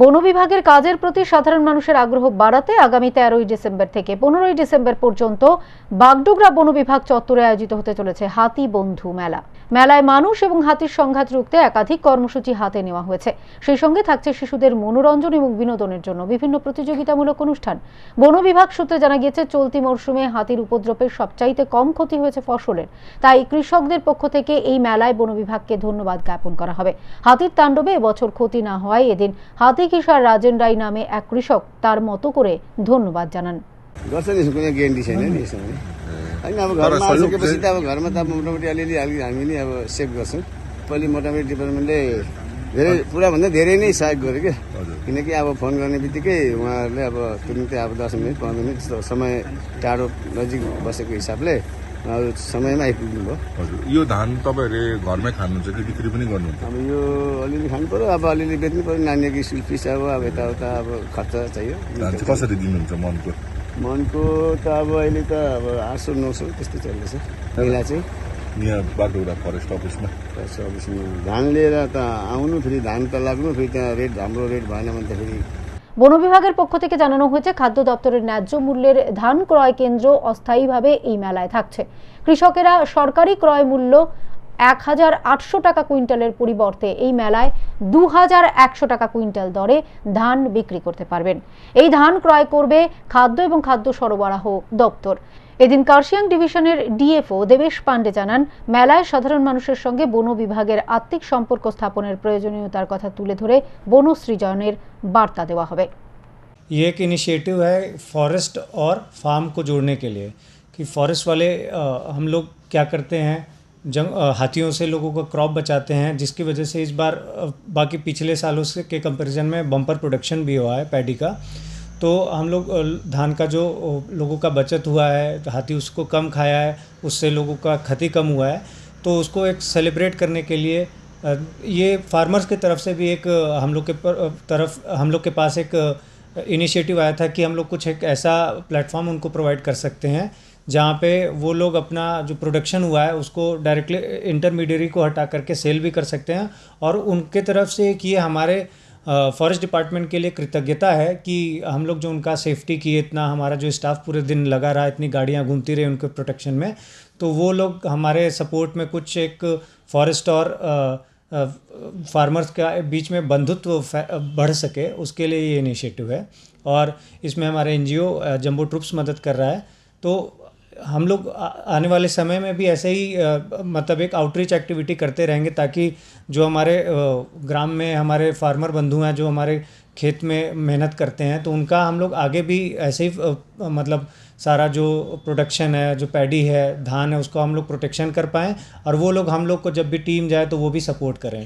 বন বিভাগের কাজের প্রতি সাধারণ মানুষের আগ্রহ বাড়াতে আগামী তেরোই ডিসেম্বর থেকে, পনেরোই ডিসেম্বর পর্যন্ত বাগডোগরা বন বিভাগ চত্বরে আয়োজিত হতে চলেছে হাতি বন্ধু মেলা। মেলায় মানুষ এবং হাতির সংঘাত রুখতে একাধিক কর্মসূচি হাতে নেওয়া হয়েছে। সেই সঙ্গে থাকছে শিশুদের মনোরঞ্জন এবং বিনোদনের জন্য বিভিন্ন প্রতিযোগিতামূলক অনুষ্ঠান। বন বিভাগ সূত্রে জানা গিয়েছে, চলতি মরশুমে হাতির উপদ্রবের সবচাইতে কম ক্ষতি হয়েছে ফসলের। তাই কৃষকদের পক্ষ থেকে এই মেলায় বন বিভাগকে ধন্যবাদ জ্ঞাপন করা হবে। হাতির তাণ্ডবে এবছর ক্ষতি না হওয়ায় এদিন হাতি কিসার রাজেন রাই নামে এক কৃষক তার মতো করে ধন্যবাদ জানান गर्छ नि यसको कुनै ग्यारेन्टी छैन नि यसमा पनि होइन अब घरमा सहयोग आइसकेपछि चाहिँ- त अब घरमा त अब मोटामोटी अलिअलि अलिक हामी नि अब सेभ गर्छौँ पहिले मोटामोटी डिपार्टमेन्टले धेरै पुराभन्दा धेरै नै सहयोग गर्यो क्या हजुर किनकि अब फोन गर्ने बित्तिकै उहाँहरूले अब तुरुन्तै अब दस मिनट पन्ध्र मिनट जस्तो समय टाढो नजिक बसेको हिसाबले अब समयमा आइपुग्नु भयो। हजुर यो धान तपाईँहरूले घरमै खानुहुन्छ कि बिक्री पनि गर्नुहुन्छ? अब यो अलिअलि खानु पऱ्यो अब अलिअलि बेच्नु पऱ्यो नानीको स्कुल फिस अब अब यताउता अब खर्च चाहियो। कसरी दिनुहुन्छ मनको? मनको त अब अहिले त अब आठ सौ नौ सौ त्यस्तो चल्दैछ। पहिला चाहिँ। यहाँ बाटोडा फरेस्ट अफिसमा। फरेस्ट अफिसमा धान लिएर त आउनु फेरि धान त लाग्नु फेरि त्यहाँ रेट हाम्रो रेट भएन भने त फेरि বন বিভাগের পক্ষ থেকে জানানো হয়েছে, খাদ্য দপ্তরের ন্যায্য মূল্যের ধান ক্রয় কেন্দ্র অস্থায়ীভাবে এই মেলায় থাকছে। কৃষকেরা সরকারি ক্রয় মূল্য এক হাজার আটশো টাকা কুইন্টালের পরিবর্তে এই মেলায় দু হাজার একশো টাকা কুইন্টাল দরে ধান বিক্রি করতে পারবেন এই ধান ক্রয় করবে খাদ্য এবং খাদ্য সরবরাহ দপ্তর এদিন কার্শিয়াং ডিভিশনের ডিএফও দেবেশ পান্ডে জানান মেলায় সাধারণ মানুষের সঙ্গে বন বিভাগের আত্মিক সম্পর্ক স্থাপনের প্রয়োজনীয়তার কথা তুলে ধরে বন সৃজনের বার্তা দেওয়া হবে ये एक इनिशिएटिव है फॉरेस्ट और फार्म को जोड़ने के लिए कि फॉरेस्ट वाले अ, हम लोग क्या करते हैं जंग हाथियों से लोगों का क्रॉप बचाते हैं, जिसकी वजह से इस बार बाकी पिछले सालों से के कंपैरिजन में बम्पर प्रोडक्शन भी हुआ है पैडी का। तो हम लोग धान का जो लोगों का बचत हुआ है तो हाथी उसको कम खाया है, उससे लोगों का क्षति कम हुआ है तो उसको एक सेलिब्रेट करने के लिए ये फार्मर्स की तरफ़ से भी एक हम लोग के तरफ़, हम लोग के पास एक इनिशिएटिव आया था कि हम लोग कुछ एक ऐसा प्लेटफॉर्म उनको प्रोवाइड कर सकते हैं जहाँ पे वो लोग अपना जो प्रोडक्शन हुआ है, उसको डायरेक्टली इंटरमीडियरी को हटा करके सेल भी कर सकते हैं। और उनके तरफ़ से एक ये हमारे फॉरेस्ट डिपार्टमेंट के लिए कृतज्ञता है कि हम लोग जो उनका सेफ्टी किए, इतना हमारा जो स्टाफ पूरे दिन लगा रहा, इतनी गाड़ियाँ घूमती रही उनके प्रोटेक्शन में तो वो लोग हमारे सपोर्ट में कुछ एक फॉरेस्ट और फार्मर्स का बीच में बंधुत्व बढ़ सके, उसके लिए ये इनिशिएटिव है। और इसमें हमारे एन जम्बो ट्रुप्स मदद कर रहा है। तो हम लोग आने वाले समय में भी ऐसे ही मतलब एक आउटरीच एक्टिविटी करते रहेंगे ताकि जो हमारे ग्राम में हमारे फार्मर बंधु हैं, जो हमारे खेत में मेहनत करते हैं तो उनका हम लोग आगे भी ऐसे ही मतलब सारा जो प्रोडक्शन है, जो पैडी है, धान है, उसको हम लोग प्रोटेक्शन कर पाएँ और वो लोग हम लोग को जब भी टीम जाए तो वो भी सपोर्ट करें।